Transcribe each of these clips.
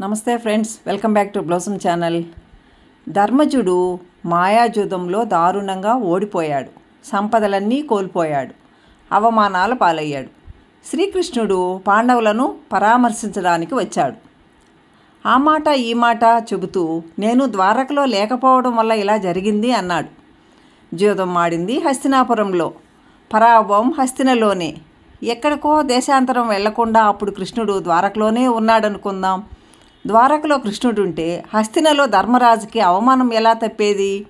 నమస్తే friends welcome back to Blossom channel. ధర్మజుడు మాయాజూదంలో దారుణంగా ఓడిపోయాడు. సంపదలన్నీ కోల్పోయాడు. అవమానాల పాలయ్యాడు. శ్రీకృష్ణుడు పాండవులను పరామర్శించడానికి వచ్చాడు. ఆ మాట ఈ మాట చెబుతూ నేను ద్వారకలో లేకపోవడం వల్ల ఇలా జరిగింది అన్నాడు. జూదం ఆడింది హస్తినాపురంలో. పరాభవం హస్తినలోనే. ఎక్కడికో దేశాంతరం వెళ్ళకుండా అప్పుడు కృష్ణుడు ద్వారకలోనే ఉన్నాడనుకుందాం. ద్వారకలో కృష్ణుడు ఉంటే హస్తినలో ధర్మరాజుకి అవమానం ఎలా తప్పేది?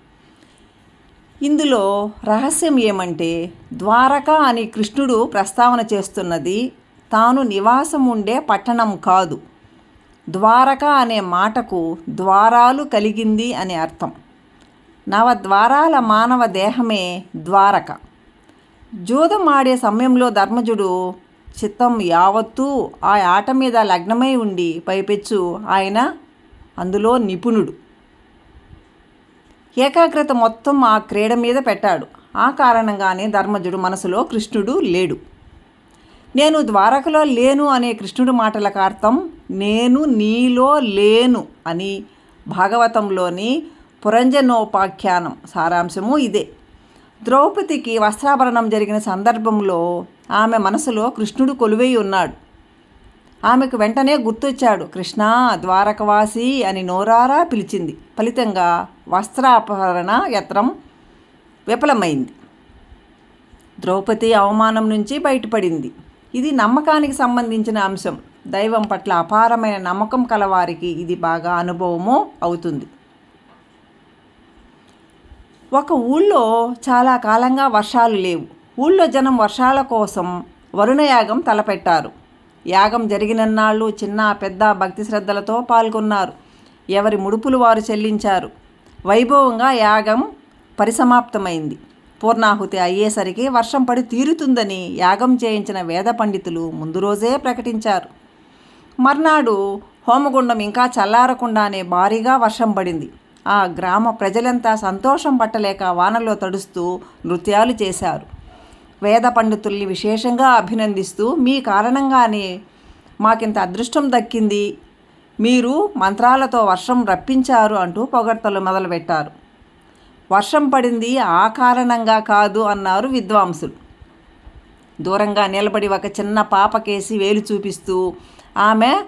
ఇందులో రహస్యం ఏమంటే ద్వారక అని కృష్ణుడు ప్రస్తావన చేస్తున్నది తాను నివాసం ఉండే పట్టణం కాదు. ద్వారక అనే మాటకు ద్వారాలు కలిగింది అని అర్థం. నవద్వారాల మానవ దేహమే ద్వారక. జూదం ఆడే సమయంలో ధర్మజుడు చిత్తం యావత్తూ ఆ ఆట మీద లగ్నమై ఉండి పైపెచ్చు ఆయన అందులో నిపుణుడు. ఏకాగ్రత మొత్తం ఆ క్రీడ మీద పెట్టాడు. ఆ కారణంగానే ధర్మజుడు మనసులో కృష్ణుడు లేడు. నేను ద్వారకలో లేను అనే కృష్ణుడు మాటలకు అర్థం నేను నీలో లేను అని భాగవతంలోని పురంజనోపాఖ్యానం సారాంశము ఇదే. ద్రౌపదికి వస్త్రాభరణం జరిగిన సందర్భంలో ఆమె మనసులో కృష్ణుడు కొలువై ఉన్నాడు. ఆమెకు వెంటనే గుర్తొచ్చాడు కృష్ణ ద్వారకవాసి అని నోరారా పిలిచింది. ఫలితంగా వస్త్రాపహరణ యత్నం విఫలమైంది. ద్రౌపది అవమానం నుంచి బయటపడింది. ఇది నమ్మకానికి సంబంధించిన అంశం. దైవం పట్ల అపారమైన నమ్మకం కలవారికి ఇది బాగా అనుభవము అవుతుంది. ఒక ఊళ్ళో చాలా కాలంగా వర్షాలు లేవు. ఊళ్ళో జనం వర్షాల కోసం వరుణయాగం తలపెట్టారు. యాగం జరిగినన్నాళ్ళు చిన్న పెద్ద భక్తి శ్రద్ధలతో పాల్గొన్నారు. ఎవరి ముడుపులు వారు చెల్లించారు. వైభవంగా యాగం పరిసమాప్తమైంది. పూర్ణాహుతి అయ్యేసరికి వర్షం పడి తీరుతుందని యాగం చేయించిన వేద పండితులు ముందు రోజే ప్రకటించారు. మర్నాడు హోమగుండం ఇంకా చల్లారకుండానే భారీగా వర్షం పడింది. ఆ గ్రామ ప్రజలంతా సంతోషం పట్టలేక వానలో తడుస్తూ నృత్యాలు చేశారు. వేద పండితుల్ని విశేషంగా అభినందిస్తూ మీ కారణంగానే మాకింత అదృష్టం దక్కింది. మీరు మంత్రాలతో వర్షం రప్పించారు అంటూ పొగడ్తలు మొదలుపెట్టారు. వర్షం పడింది ఆ కారణంగా కాదు అన్నారు విద్వాంసులు. దూరంగా నిలబడి ఒక చిన్న పాపకేసి వేలు చూపిస్తూ ఆమె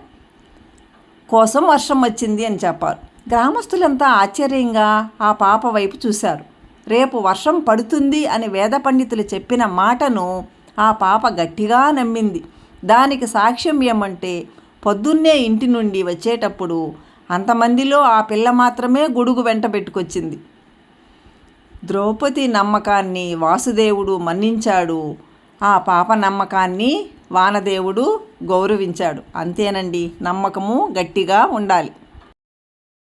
కోసం వర్షం వచ్చింది అని చెప్పారు. గ్రామస్తులంతా ఆశ్చర్యంగా ఆ పాప వైపు చూశారు. రేపు వర్షం పడుతుంది అని వేద పండితులు చెప్పిన మాటను ఆ పాప గట్టిగా నమ్మింది. దానికి సాక్ష్యం ఏమంటే పొద్దున్నే ఇంటి నుండి వచ్చేటప్పుడు అంతమందిలో ఆ పిల్ల మాత్రమే గొడుగు వెంట పెట్టుకొచ్చింది. ద్రౌపది నమ్మకాన్ని వాసుదేవుడు మన్నించాడు. ఆ పాప నమ్మకాన్ని వానదేవుడు గౌరవించాడు. అంతేనండి నమ్మకము గట్టిగా ఉండాలి.